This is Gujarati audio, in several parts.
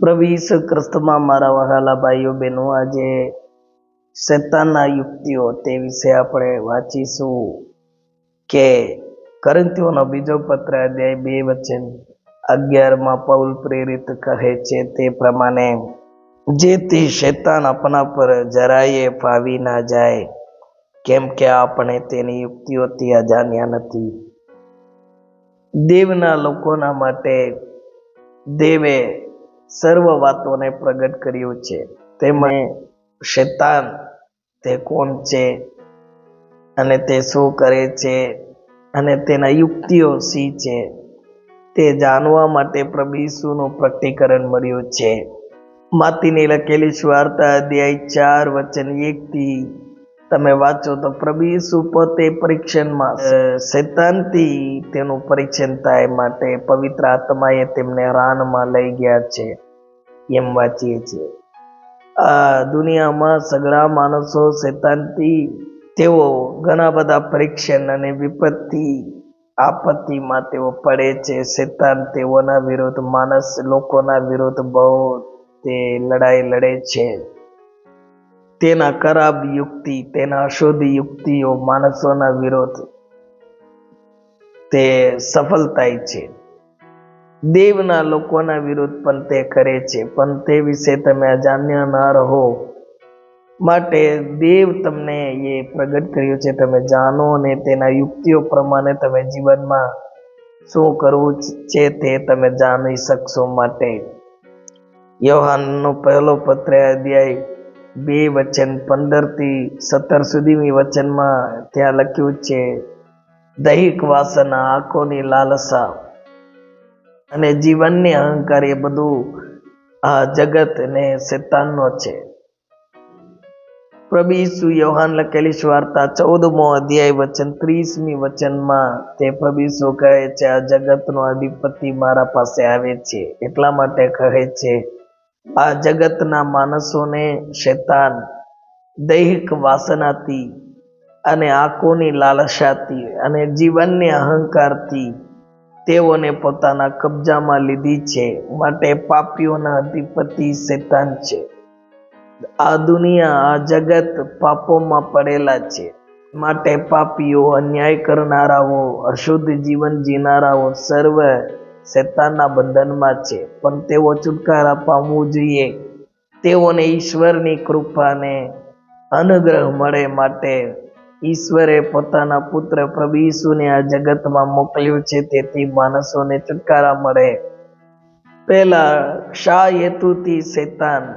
પ્રભુ ક્રિસ્તમાં મારા વહાલા ભાઈઓ બહેનો, આજે શેતાનના યુક્તિઓ તે વિશે આપણે વાંચીશું કે કરંતીઓનો બીજો પત્ર અધ્યાય બે વચન અગિયારમાં પૌલ પ્રેરિત કહે છે તે પ્રમાણે જેથી શેતાન આપણા પર જરાયે ફાવી ના જાય, કેમ કે આપણે તેની યુક્તિઓથી અજાણ્યા નથી. દેવના લોકોના માટે દેવે સર્વ વાતોને પ્રગટ કર્યું છે. તેમણે શેતાન, તે કોણ છે? અને તે શું કરે છે? અને તેના યુક્તિઓ સી છે? તે જાણવા માટે પ્રભુ ઈસુનું પ્રકટીકરણ મળ્યું છે. માતીની લખેલી સ્વાર્થ અધ્યાય ચાર વચન એકથી તમે વાંચો તો પ્રભુ ઈસુ પોતે પરીક્ષણમાં શૈતાનથી તેનું પરીક્ષણ થાય માટે પવિત્ર આત્માએ તેમને રાનમાં લઈ ગયા છે. એમ વાંચીએ છીએ. આ દુનિયામાં સગળા માણસો શૈતાનથી તેઓ ઘણા બધા પરીક્ષણ અને વિપત્તિ આપત્તિમાં તેઓ પડે છે. શૈતાન તેઓના વિરુદ્ધ માણસ લોકોના વિરુદ્ધ બહુ તે લડાઈ લડે છે. તેના ખરાબ યુક્તિ તેના અશુદ્ધ યુક્તિઓ માણસોના વિરોધ. તે સફળ થાય છે. દેવના લોકોના વિરુદ્ધ પણ તે કરે છે. પણ તે વિશે તમે અજાણ્યા ના રહો. માટે દેવ તમને એ પ્રગટ કર્યું છે. તમે જાણો અને તેના યુક્તિઓ પ્રમાણે તમે જીવનમાં શું કરવું છે તે તમે જાણી શકશો માટે. યોહાનનો પહેલો પત્ર અધ્યાય બે વચન પંદરથી સત્તર સુધીની વચનમાં ત્યાં લખ્યું છે, દૈહિક વાસના, આંખોની લાલસા અને જીવનની અહંકાર એ બધું આ જગત ને શેતાનનો છે. પ્રભુ ઈસુ યોહાન લખેલી વાર્તા ચૌદમો અધ્યાય વચન, ત્રીસમી વચનમાં તે પ્રભુ કહે છે, આ જગતનો અધિપતિ મારા પાસે આવે છે. એટલા માટે કહે છે આ જગતના માણસોને શેતાન, દૈહિક વાસનાથી અને આંખોની લાલસાથી અને જીવનની અહંકારથી તેઓને પોતાના કબજામાં લીધી છે. માટે પાપીઓના અધિપતિ શેતાન છે. આ દુનિયા, આ જગત પાપોમાં પડેલા છે. માટે પાપીઓ, અન્યાય કરનારાઓ, અશુદ્ધ જીવન જીનારાઓ, સર્વ શેતાનના બંધનમાં છે. પણ તેઓ છુટકારા પામવું જોઈએ. તેઓને ઈશ્વરની કૃપાને અનુગ્રહ મળે માટે ઈશ્વરે પોતાના પુત્ર પ્રભુ ઈસુને આ જગતમાં મોકલ્યું છે. તેથી માણસોને છુટકારા મળે. પહેલા શા હેતુથી શેતાન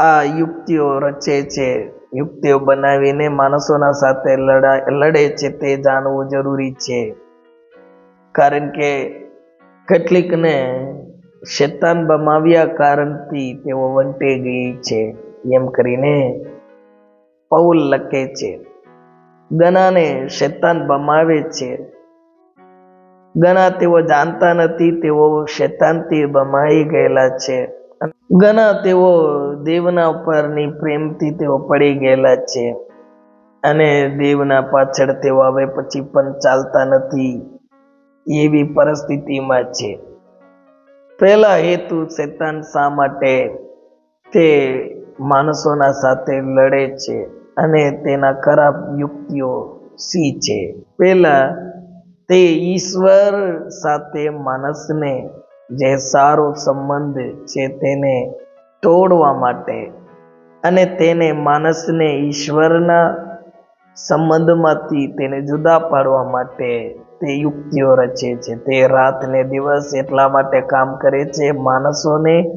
આ યુક્તિઓ રચે છે. યુક્તિઓ બનાવીને માણસોના સાથે લડા, લડે છે. તે જાણવું જરૂરી છે. કારણ કે કેટલીકને શેતાન બમાવ્યા કારણથી તેઓ વંટી ગઈ છે. એમ કરીને પૌલ લખે છે ઘણાને શેતાન બમાવે છે. ઘણા તેઓ જાણતા નથી, તેઓ શેતાનથી બમાઈ ગયેલા છે. ઘણા તેઓ દેવના ઉપરની પ્રેમથી તેઓ પડી ગયેલા છે. અને દેવના પાછળ તેઓ હવે પછી પણ ચાલતા નથી. એવી પરિસ્થિતિમાં છે. પહેલા હેતુ શેતાન શા માટે? તે માણસોના સાથે લડે છે અને તેના ખરાબ યુક્તિઓ શી છે. પહેલા તે ઈશ્વર સાથે માણસને જે સારો સંબંધ છે તેને તોડવા માટે અને તેને માણસને ઈશ્વરના સંબંધમાંથી તેને જુદા પાડવા માટે તે યુક્તિઓ રચે છે. તે રાત ને દિવસ એટલા માટે કામ કરે છે માણસોને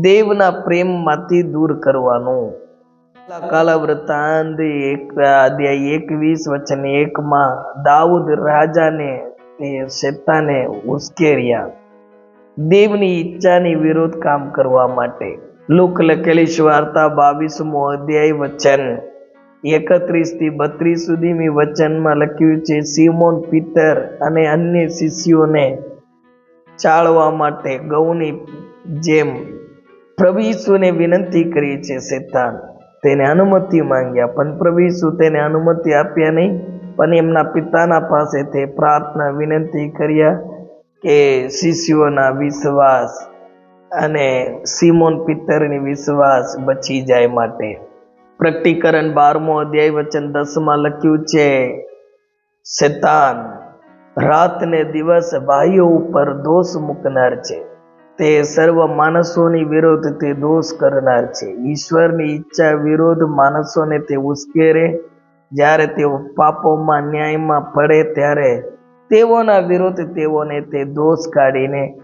દેવના પ્રેમમાંથી દૂર કરવાનું. કાલ એક અધ્યાય એકવીસ વચન એકમાં દાઉદ રાજાને તે શેતાને ઉશ્કેર્યા. દેવની ઈચ્છાની વિરુદ્ધ કામ કરવા માટે. લોક લખેલી વાર્તા બાવીસમો અધ્યાય વચન. એકત્રીસથી બત્રીસ સુધીની વચનમાં લખ્યું છે, સિમોન, પીટર અને અન્ય શિષ્યોને ચાળવા માટે ગૌની જેમ પ્રભુ વિનંતી કરી છે, શેતાન, તેને અનુમતિ માંગ્યા. પણ પ્રભુ તેને અનુમતિ આપ્યા નહીં, પણ એમના પિતાના પાસે તે પ્રાર્થના વિનંતી કર્યા કે શિષ્યોના વિશ્વાસ અને સિમોન પિત્તરની વિશ્વાસ બચી જાય માટે. પ્રકટીકરણ બારમો અધ્યાય વચન દસમાં લખ્યું છે, શેતાન રાત ને દિવસ ભાઈઓ ઉપર દોષ મૂકનાર છે. તે સર્વ માણસોની વિરોધ તે દોષ કરનાર છે. ઈશ્વરની ઈચ્છા વિરોધ માણસોને તે ઉશ્કેરે. જ્યારે તેઓ પાપોમાં ન્યાયમાં પડે, ત્યારે તેઓના વિરુદ્ધ તેઓને તે દોષ કાઢીને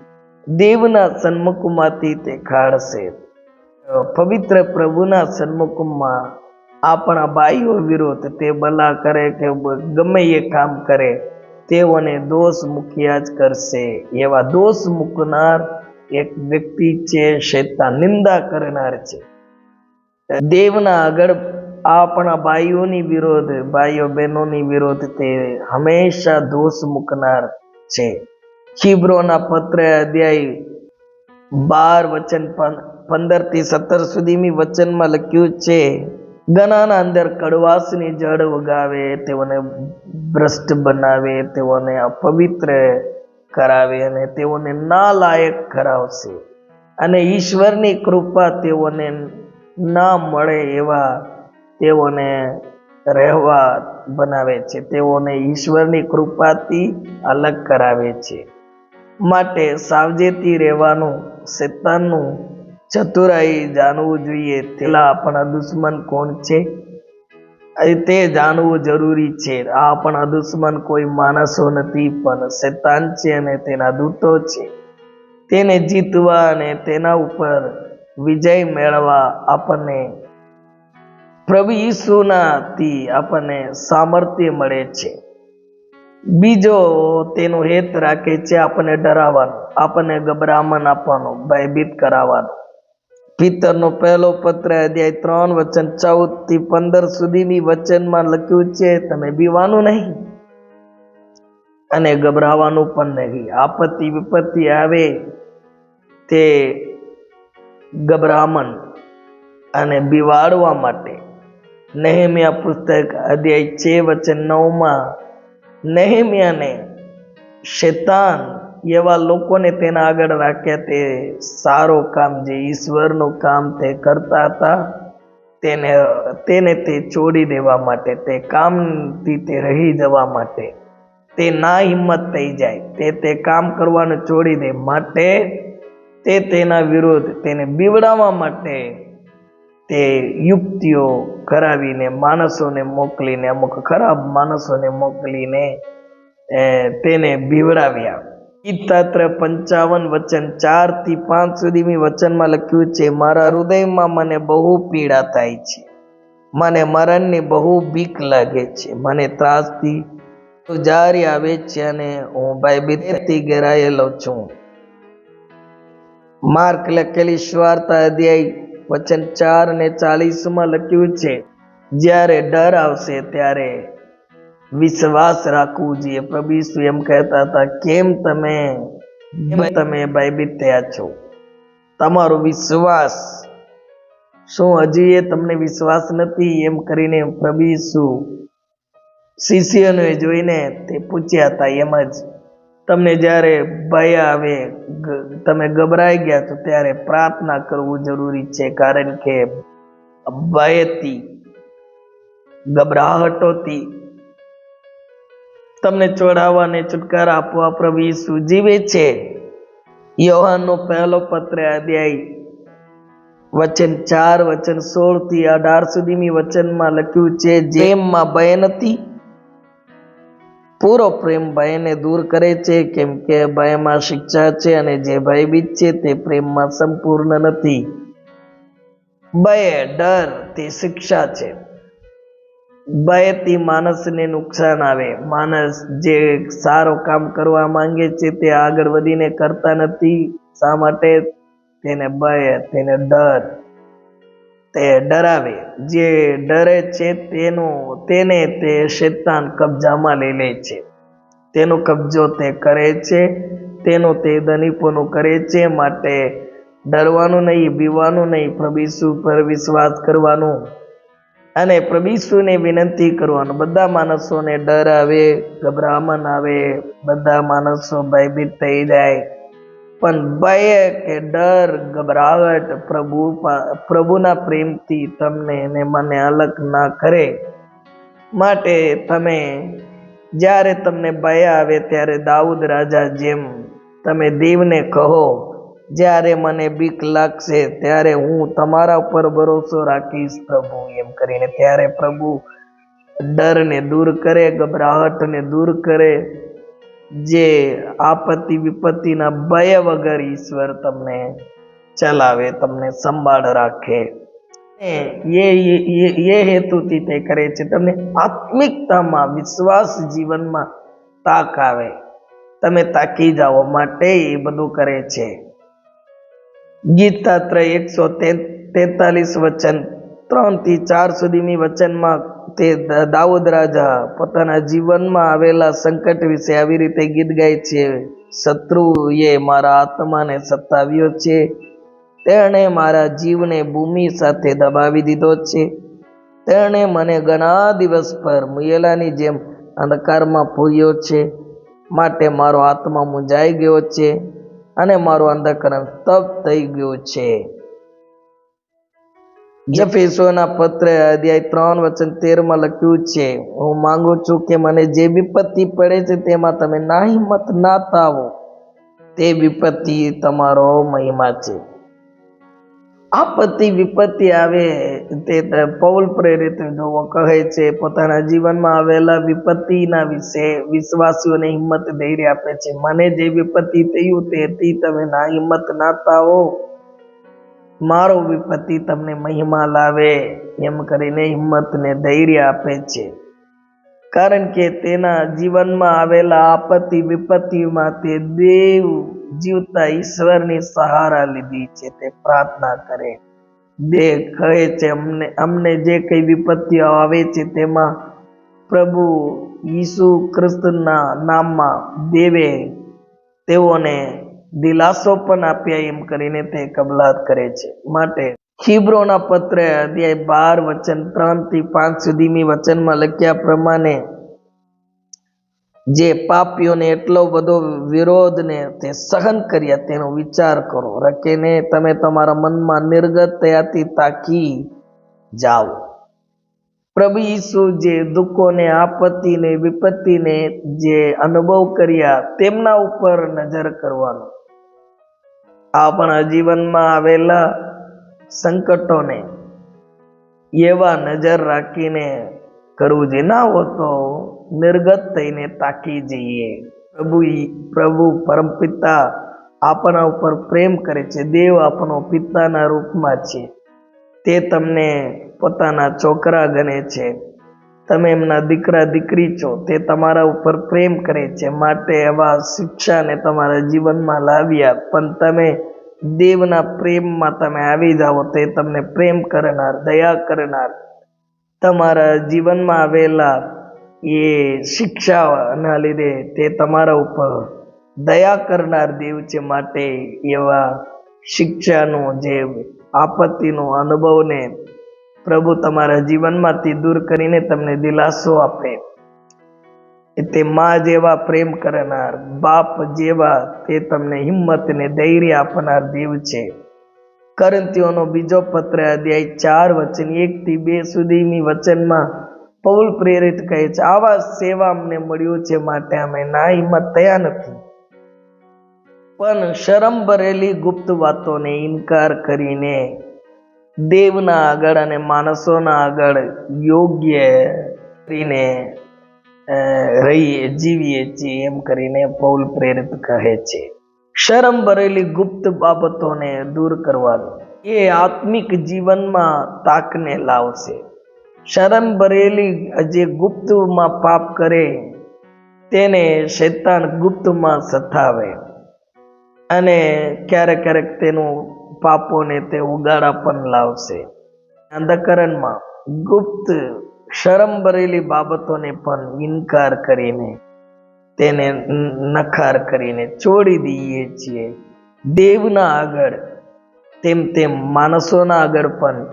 દેવના સન્મુખમાંથી તે કાઢશે પવિત્ર પ્રભુના સન્મુખમાં આપણા ભાઈઓ વિરુદ્ધ તે ભલા કરે કે ગમે એ કામ કરે, તેઓને દોષ મૂક્યા જ કરશે. એવા દોષ મૂકનાર એક વ્યક્તિ છે, શેતાન નિંદા કરનાર છે. દેવના આગળ આપણા ભાઈઓની વિરોધ, ભાઈઓ બહેનોની વિરોધ તે હંમેશા દોષ મૂકનાર છે. ખીબ્રોના પત્ર અધ્યાય બાર વચન પંદર થી સત્તર સુધીની વચનમાં લખ્યું છે ગનાના અંદર કડવાશની જળ ઉગાવે તેઓને ભ્રષ્ટ બનાવે, તેઓને અપવિત્ર કરાવે અને તેઓને ના લાયક કરાવશે. અને ઈશ્વરની કૃપા તેઓને ના મળે એવા તેઓને રહેવા બનાવે છે. તેઓને ઈશ્વરની કૃપાથી અલગ કરાવે છે. માટે સાવચેતી રહેવાનું, શેતાનનું ચતુરાઈ જાણવું જોઈએ. તેલા આપણા દુશ્મન કોણ છે? તે જાણવું જરૂરી છે. આ આપણા દુશ્મન કોઈ માણસો નથી, પણ શેતાન છે અને તેના દૂતો છે. તેને જીતવા અને તેના ઉપર વિજય મેળવવા આપણને પ્રભુ ઈસુનાથી આપણને સામર્થ્ય મળે છે. બીજો તેનો હેત રાખે છે આપણને ડરાવવાનો, આપણને ગભરામણ આપવાનો, ભયભીત કરાવવાનો. પિત્તરનો પહેલો પત્ર અધ્યાય ત્રણ વચન ચૌદથી પંદર સુધીની વચનમાં લખ્યું છે, તમે બીવાનું નહીં અને ગભરાવાનું પણ નહીં. આપત્તિ વિપત્તિ આવે તે ગભરામણ અને બિવાડવા માટે. નહેમિયા પુસ્તક અધ્યાય છે વચન નવમાં, નહેમિયાને શેતાન એવા લોકોને તેના આગળ રાખ્યા તે સારો કામ જે ઈશ્વરનું કામ તે કરતા હતા, તેને તેને તે છોડી દેવા માટે, તે કામથી તે રહી જવા માટે, તે ના હિંમત થઈ જાય, તે તે કામ કરવાનું છોડી દે માટે, તે તેના વિરુદ્ધ તેને બીવડાવવા માટે તે યુક્તિઓ કરાવીને, માણસોને મોકલીને, અમુક ખરાબ માણસોને મોકલીને તેને બીવડાવ્યા. ગીતાત્ર પંચાવન વચન ચારથી પાંચ સુધીની વચનમાં લખ્યું છે, મારા હૃદયમાં મને બહુ પીડા થાય છે. મને મરણની બહુ બીક લાગે છે. મને ત્રાસથી જારી આવે છે અને હું ભયભીતથી ઘેરાયેલો છું. માર્ક લખેલી સ્વાર્તા અધ્યાય વચન ચાર ને ચાલીસમાં લખ્યું છે, જ્યારે ડર આવશે ત્યારે વિશ્વાસ રાખવું જોઈએ. પ્રભુ ઈસુ એમ કહેતા હતા કેમ તમે તમે ભયભીત થયા છો? તમારો વિશ્વાસ શું? હજી એ તમને વિશ્વાસ નથી? એમ કરીને પ્રભુ ઈસુ શિષ્યને જોઈને તે પૂછ્યા હતા એમ જ તમને જ્યારે ભય આવે તમે ગભરાઈ ગયા છો ત્યારે પ્રાર્થના કરવું જરૂરી છે કારણ કે ભયથી ગભરાહટોથી તમને ચોડાવવા અને છુટકારા આપવા પ્રભુ જીવે છે. યૌહાનનો પહેલો પત્ર અધ્યાય વચન ચાર, વચન સોળથી અઢાર સુધીની વચનમાં લખ્યું છે, જેમમાં ભય નથી, પૂરો પ્રેમ ભયને દૂર કરે છે, કેમ કે ભયમાં શિક્ષા છે અને જે ભયભીત છે તે પ્રેમમાં સંપૂર્ણ નથી. ભય ડર, તે શિક્ષા છે. ભયથી માણસને નુકસાન આવે. માણસ જે સારો કામ કરવા માંગે છે તે આગળ વધીને કરતા નથી. શા માટે? તેને ભય, તેને ડર. તે ડરાવે. જે ડરે છે તેનો, તેને તે શેતાન કબજામાં લઈ લે છે. તેનો કબજો તે કરે છે, તેનો તે ધનીપોનું કરે છે. માટે ડરવાનું નહીં, બીવાનું નહીં, પ્રભુ પર વિશ્વાસ કરવાનું. અને પ્રભીસુને વિનંતી કરવાનું. બધા માણસોને ડર આવે, ગભરામણ આવે, બધા માણસો ભયભીત થઈ જાય. પણ ભય કે ડર ગભરાહટ પ્રભુ પ્રભુના પ્રેમથી તમને ને મને અલગ ના કરે. માટે તમે જ્યારે તમને ભય આવે ત્યારે દાઉદ રાજા જેમ તમે દેવને કહો જ્યારે મને બીક લાગશે, ત્યારે હું તમારા ઉપર ભરોસો રાખીશ પ્રભુ, એમ કરીને ત્યારે પ્રભુ ડરને દૂર કરે, ગભરાહટને દૂર કરે, જે આપત્તિ વિપત્તિના ભય વગર ઈશ્વર તમને ચલાવે, તમને સંભાળ રાખે. એ હેતુથી તે કરે છે, તમને આત્મિકતામાં, વિશ્વાસ જીવનમાં તાક આવે. તમે તાકી જાઓ, માટે એ બધું કરે છે. ગીતા ત્રય એકસો તેતાલીસ વચન, ત્રણથી ચાર સુધીની વચનમાં તે દાઉદ રાજા પોતાના જીવનમાં આવેલા સંકટ વિશે આવી રીતે ગીત ગાય છે. શત્રુએ મારા આત્માને સતાવ્યો છે. તેણે મારા જીવને ભૂમિ સાથે દબાવી દીધો છે. તેણે મને ઘણા દિવસ પર મુયેલાની જેમ અંધકારમાં પૂર્યો છે. માટે મારો આત્મા મૂંઝાઈ ગયો છે. અને મારું અંધકરણ તપ થઈ ગયું છે. જફેસોના પત્ર અધ્યાય ત્રણ વચન તેરમાં લખ્યું છે, હું માંગુ છું કે મને જે વિપત્તિ પડે છે તેમાં તમે ના હિંમત ના થાવો. તે વિપત્તિ તમારો મહિમા છે. આપત્તિ, વિપત્તિ આવે તે પૌલ પ્રેરિત જોવો કહે છે. પોતાના જીવનમાં આવેલા વિપત્તિના વિશે વિશ્વાસીઓને હિંમત ધૈર્ય આપે છે. મને જે વિપત્તિ થયું તેથી તમે ના હિંમત ના થાઓ. મારો વિપત્તિ તમને મહિમા લાવે. એમ કરીને હિંમત ને ધૈર્ય આપે છે. કારણ કે તેના જીવનમાં આવેલા આપત્તિ વિપત્તિમાં તે દેવ જીવતા ઈશ્વરની સહારા લીધી છે, તે પ્રાર્થના કરે. દે કહે છે, અમને અમને જે કઈ વિપત્તિઓ આવે છે, તેમાં પ્રભુ ઈસુ ખ્રિસ્તના નામમાં દેવે તેઓને દિલાસો પણ આપ્યા એમ કરીને તે કબલાત કરે છે. માટે ખીબ્રોના પત્ર, અધ્યાય બાર વચન, ત્રણથી પાંચ સુધીની વચનમાં લખ્યા પ્રમાણે જે પાપીઓને એટલો બધો વિરોધને તે સહન કર્યા તેનો વિચાર કરો. રકેને, તમે તમારા મનમાં નિર્ગત થયાથી તાકી જાઓ. પ્રભુ ઈસુ જે દુઃખોને, આપત્તિને, વિપત્તિને જે અનુભવ કર્યા તેમના ઉપર નજર કરવાનો. આપણા જીવનમાં આવેલા સંકટોને એવા નજર રાખીને કરવું જોઈએ ના હો તો નિર્ગત થઈને તાકી જઈએ. પ્રભુ પ્રભુ પરમપિતા આપણા ઉપર પ્રેમ કરે છે. દેવ આપણો પિતાના રૂપમાં છે. તે તમને પોતાના છોકરા ગણે છે. તમે એમના દીકરા, દીકરી છો. તે તમારા ઉપર પ્રેમ કરે છે. માટે એવા શિક્ષાને તમારા જીવનમાં લાવ્યા. પણ તમે દેવના પ્રેમમાં તમે આવી જાઓ તે તમને પ્રેમ કરનાર, દયા કરનાર. તમારા જીવનમાં આવેલા એ શિક્ષાના લીધે તે તમારા ઉપર દયા કરનાર દેવ છે માટે એવા શિક્ષાનો જે આપત્તિનો અનુભવને પ્રભુ તમારા જીવનમાંથી દૂર કરીને તમને દિલાસો આપે. તે માં જેવા પ્રેમ કરનાર, બાપ જેવા તે તમને હિંમત ને ધૈર્ય આપનાર દેવ છે. કરંતીઓનો બીજો પત્ર અધ્યાય ચાર વચન એક થી બે સુધીની વચનમાં પૌલ પ્રેરિત કહે છે, આવા સેવા અમને મળ્યું છે માટે અમે ના હિંમત થયા નથી. પણ શરમ ભરેલી ગુપ્ત વાતોને ઇનકાર કરીને દેવના આગળ અને માણસોના આગળ યોગ્ય કરીને રહીએ જીવીએ છીએ એમ કરીને પૌલ પ્રેરિત કહે છે. શરમ ભરેલી ગુપ્ત બાબતોને દૂર કરવાનું એ આત્મિક જીવનમાં તાકને લાવશે. શરમ ભરેલી જે ગુપ્તમાં પાપ કરે, તેને શૈતાન ગુપ્તમાં સતાવે અને ક્યારેક ક્યારેક તેનું પાપોને તે ઉગાડા પણ લાવશે. અંધકરણમાં ગુપ્ત શરમ ભરેલી બાબતોને પણ ઇનકાર કરીને તેને નખાર કરીને છોડી દઈએ છીએ. દેવના આગળ, તેમ તેમ માણસોના આગળ પણ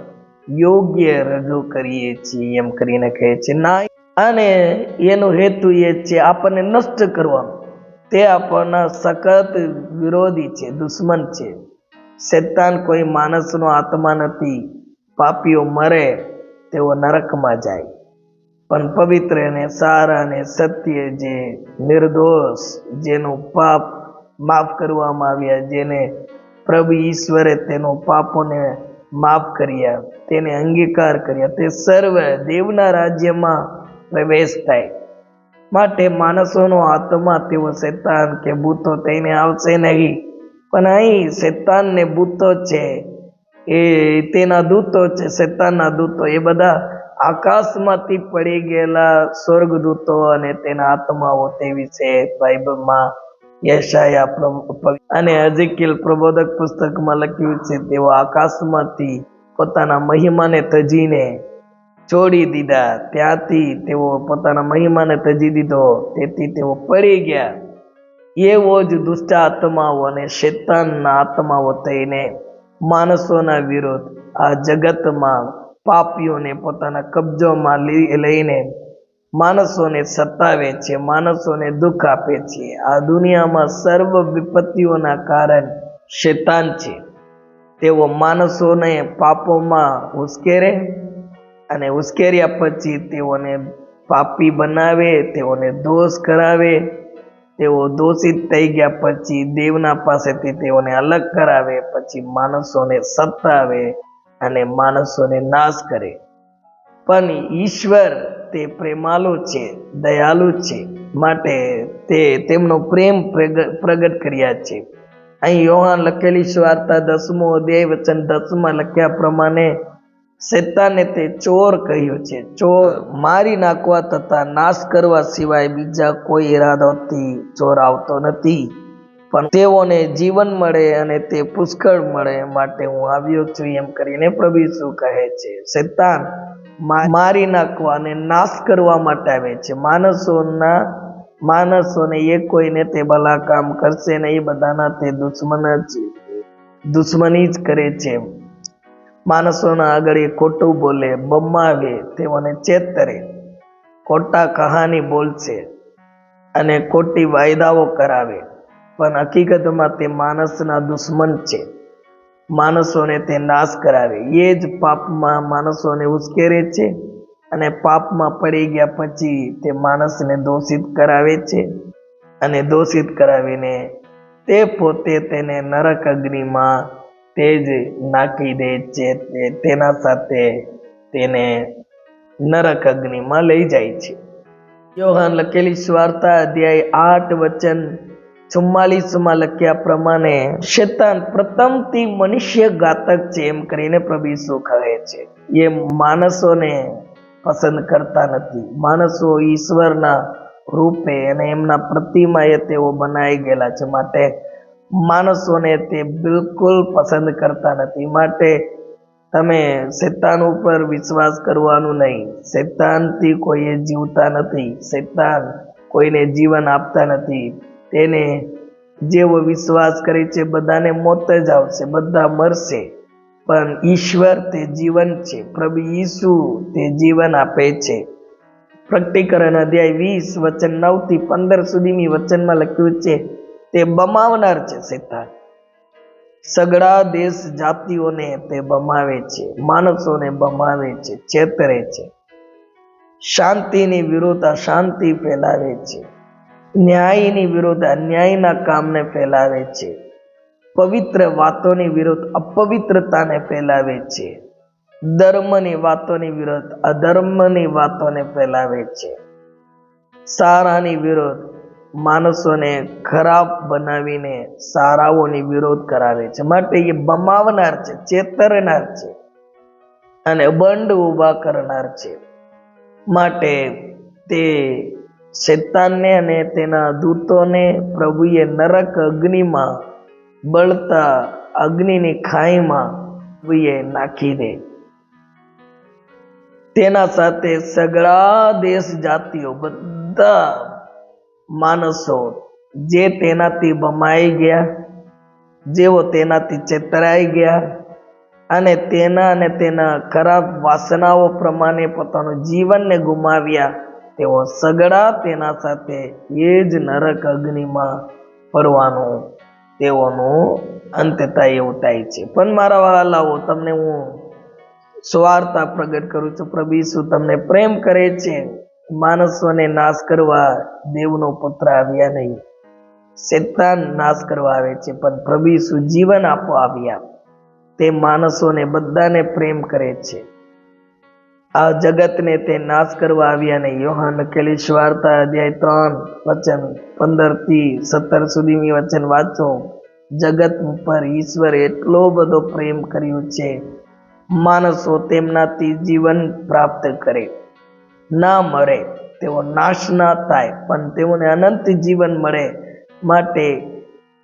યોગ્ય રજૂ કરીએ છીએ એમ કરીને કહે છે ના અને એનો હેતુ એ છે આપણને નષ્ટ કરવાનો. તે આપણના સખત વિરોધી છે, દુશ્મન છે. શેતાન કોઈ માણસનો આત્મા નથી. પાપીઓ મરે તેઓ નરકમાં જાય. પણ પવિત્ર અને સારા અને સત્ય જે નિર્દોષ જેનું પાપ માફ કરવામાં આવ્યા, જેને પ્રભુ ઈશ્વરે તેનો પાપોને માફ કર્યા, તેને અંગીકાર કર્યા, તે સર્વ દેવના રાજ્યમાં પ્રવેશ થાય. માટે માણસોનો આત્મા તેઓ શેતાન કે ભૂતો તેને આવશે નહીં. પણ અહીં શેતાન ને ભૂતો છે. એ તેના દૂતો છે, શેતાનના દૂતો, એ બધા આકાશમાંથી પડી ગયેલા સ્વર્ગદૂતો અને તેના આત્માઓ તેવી છે, બાઇબલમાં યશાયા અને અજિકિલ પ્રબોધક પુસ્તકમાં લખ્યું છે, તેઓ આકાશમાંથી પોતાના મહિમાને તજીને છોડી દીધા. ત્યાંથી તેઓ પોતાના મહિમાને તજી દીધો, તેથી તેઓ પડી ગયા. એવો જ દુષ્ટ આત્માઓ અને શેતાનના આત્માઓ થઈને માણસોના વિરોધ. આ જગતમાં પાપીઓને પોતાના કબજોમાં લઈ- લઈને માણસોને સતાવે છે, માણસોને દુઃખ આપે છે. આ દુનિયામાં સર્વ વિપત્તિઓના કારણ શેતાન છે. તેઓ માણસોને પાપોમાં ઉશ્કેરે અને ઉશ્કેર્યા પછી તેઓને પાપી બનાવે, તેઓને દોષ કરાવે તેઓ દોષિત થઈ ગયા પછી દેવના પાસેથી તેઓને અલગ કરાવે, પછી માણસોને સતાવે અને માણસોને નાશ કરે. પણ ઈશ્વર તે પ્રેમાલુ છે, દયાલુ છે, માટે તે તેમનો પ્રેમ પ્રગ- પ્રગટ કર્યા છે. અહીં યોહાન લખેલી સ્વાર્થા દસમો અધ્યાય વચન દસમાં લખ્યા પ્રમાણે શેતાને તે ચોર કહ્યું છે. ચોર મારી નાખવા તથા નાશ કરવા સિવાય બીજા કોઈ ઈરાદોથી ચોર આવતો નથી. પણ તેઓને જીવન મળે અને તે પુષ્કળ મળે માટે હું આવ્યો છું એમ કરીને પ્રભુ શું કહે છે. શેતાન મારી નાખવા અને નાશ કરવા માટે આવે છે. માણસોના, માણસોને એ કોઈને તે ભલા કામ કરશે ને એ બધાના તે દુશ્મન જ, દુશ્મની જ કરે છે. માણસોના આગળ એ ખોટું બોલે બમાવે તેઓને ચેતરે ખોટા કહાની બોલશે અને ખોટી વાયદાઓ કરાવે. પણ હકીકતમાં તે માણસના દુશ્મન છે. માણસોને તે નાશ કરાવે. એ જ પાપમાં માણસોને ઉશ્કેરે છે અને પાપમાં પડી ગયા પછી તે માણસને દોષિત કરાવે છે અને દોષિત કરાવીને તે પોતે તેને નરક અગ્નિમાં તે જ નાખી દે છે તેના સાથે તેને નરક અગ્નિમાં લઈ જાય છે. યોહાન લખેલી સ્વાર્થા અધ્યાય આઠ વચન ચુમ્માલીસમાં લખ્યા પ્રમાણે, શેતાન પ્રથમથી મનુષ્ય ઘાતક છે એમ કરીને પ્રભુ કહે છે. એ માણસોને પસંદ કરતા નથી. માણસો ઈશ્વરના રૂપે અને એમના પ્રતિમાએ તેઓ બનાવી ગયેલા છે. માટે માણસોને તે બિલકુલ પસંદ કરતા નથી. માટે તમે શેતાન ઉપર વિશ્વાસ કરવાનું નહીં. શેતાનથી કોઈએ જીવતા નથી. શેતાન કોઈને જીવન આપતા નથી. તેને જેવો વિશ્વાસ કરે છે, બધાને મોત જ આવશે, બધા મરશે. પણ ઈશ્વર તે જીવન છે. પ્રભુ ઈસુ તે જીવન આપે છે. પ્રકટીકરણ અધ્યાય વીસ વચન નવથી પંદર સુધીની વચનમાં લખ્યું છે તે બમાવનાર છે શેતાન સગડા દેશ જાતિઓને તે બમાવે છે, માણસોને બમાવે છે, છેતરે છે. શાંતિની વિરુદ્ધ અશાંતિ ફેલાવે છે. ન્યાયની વિરુદ્ધ અન્યાયના કામને ફેલાવે છે. પવિત્ર વાતોની વિરુદ્ધ અપવિત્રતાને ફેલાવે છે. ધર્મની વાતોની વિરુદ્ધ અધર્મની વાતોને ફેલાવે છે. સારાની વિરુદ્ધ માણસોને ખરાબ બનાવીને સારાઓની વિરોધ કરાવે છે. માટે એ બમાવનાર છે, ચેતરનાર છે અને બંડ ઊભા કરનાર છે. માટે તે શેતાનને અને તેના દૂતોને પ્રભુએ નરક અગ્નિમાં, બળતા અગ્નિની ખાઈમાં પ્રભુએ નાખી દે. તેના સાથે સગળા દેશ જાતિઓ બધા માણસો જે તેનાથી બમાઈ ગયા, જેઓ તેનાથી ચેતરાઈ ગયા અને તેના અને તેના ખરાબ વાસનાઓ પ્રમાણે પોતાનું જીવનને ગુમાવ્યા, તેઓ સગડા તેના સાથે એ જ નરક અગ્નિમાં પડવાનું તેઓનું અંત એવું થાય છે. પણ મારા વાલાઓ, તમને હું સ્વાર્થા પ્રગટ કરું છું. પ્રભુ શું તમને પ્રેમ કરે છે. માણસોને નાશ કરવા દેવનો પુત્ર આવ્યા નહીં. શેતાન નાશ કરવા આવે છે, પણ પ્રભુ સુજીવન આપવા આવ્યા. તે માણસોને બધાને પ્રેમ કરે છે. આ જગતને તે નાશ કરવા આવ્યા નહીં. યોહાન લખેલી વાર્તા અધ્યાય ત્રણ, વચન પંદરથી સત્તર સુધીની વચન વાંચો. જગત ઉપર ઈશ્વરે એટલો બધો પ્રેમ કર્યો છે. માણસો તેમનાથી જીવન પ્રાપ્ત કરે. ના મરે, તેઓ નાશ ના થાય, પણ તેઓને અનંત જીવન મળે માટે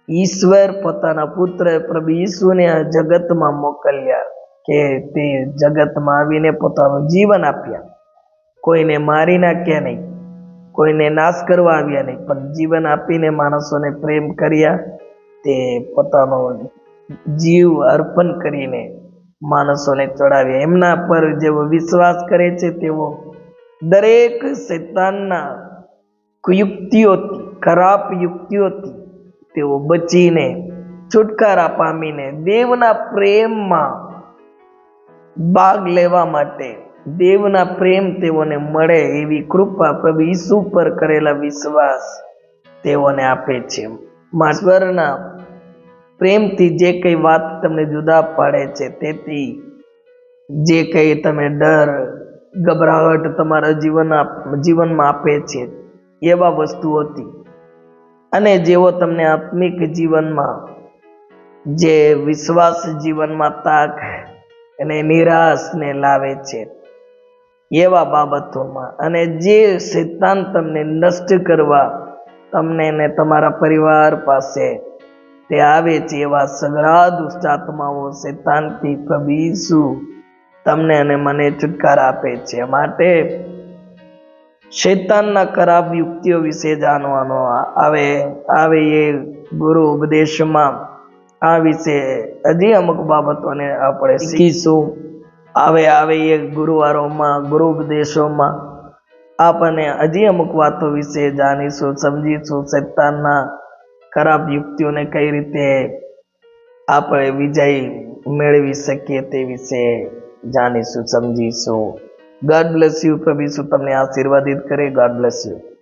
ઈશ્વર પોતાના પુત્ર પ્રભુ ઈશ્વરને આ જગતમાં મોકલ્યા કે તે જગતમાં આવીને પોતાનું જીવન આપ્યા. કોઈને મારી નાખ્યા નહીં, કોઈને નાશ કરવા આવ્યા નહીં, પણ જીવન આપીને માણસોને પ્રેમ કર્યા, તે પોતાનો જીવ અર્પણ કરીને માણસોને ચડાવ્યા. એમના પર જેવો વિશ્વાસ કરે છે તેઓ દરેક શૈતાનના કુયુક્તિઓથી, ખરાબ યુક્તિઓથી તેઓ બચીને, છુટકારા પામીને, દેવના પ્રેમમાં ભાગ લેવા માટે દેવના પ્રેમ તેઓને મળે એવી કૃપા પ્રભુ ઈસુ પર કરેલા વિશ્વાસ તેઓને આપે છે. માશ્વરના પ્રેમથી જે કંઈ વાત તમને જુદા પાડે છે, તેથી જે કંઈ તમે ડર ગભરાહટ તમારા જીવન જીવનમાં આપે છે. એવા વસ્તુઓથી અને જેઓ તમને આત્મિક જીવનમાં, જે વિશ્વાસ જીવનમાં તાક અને નિરાશને લાવે છે. એવા બાબતોમાં અને જે શૈતાન તમને નષ્ટ કરવા, તમને ને તમારા પરિવાર પાસે, તે આવે છે એવા સઘળા દુષ્ટાત્માઓ શૈતાનથી પ્રભુ તમને અને મને છુટકારા આપે છે માટે શૈતાનના ખરાબ યુક્તિઓ વિશે જાણવાનો આવે આવે એ ગુરુ ઉપદેશમાં આ વિશે હજી અમુક બાબતોને આપણે શીખીશું. આવે આવે એ ગુરુવારોમાં ગુરુ ઉપદેશોમાં આપણને હજી અમુક વાતો વિશે જાણીશું સમજીશું શૈતાનના ખરાબ યુક્તિઓને કઈ રીતે આપણે વિજય મેળવી શકીએ તે વિશે. જાણીશું સમજીશું. ગોડ બ્લેસ યુ પ્રભુ શું તમને આશીર્વાદિત કરે. God bless you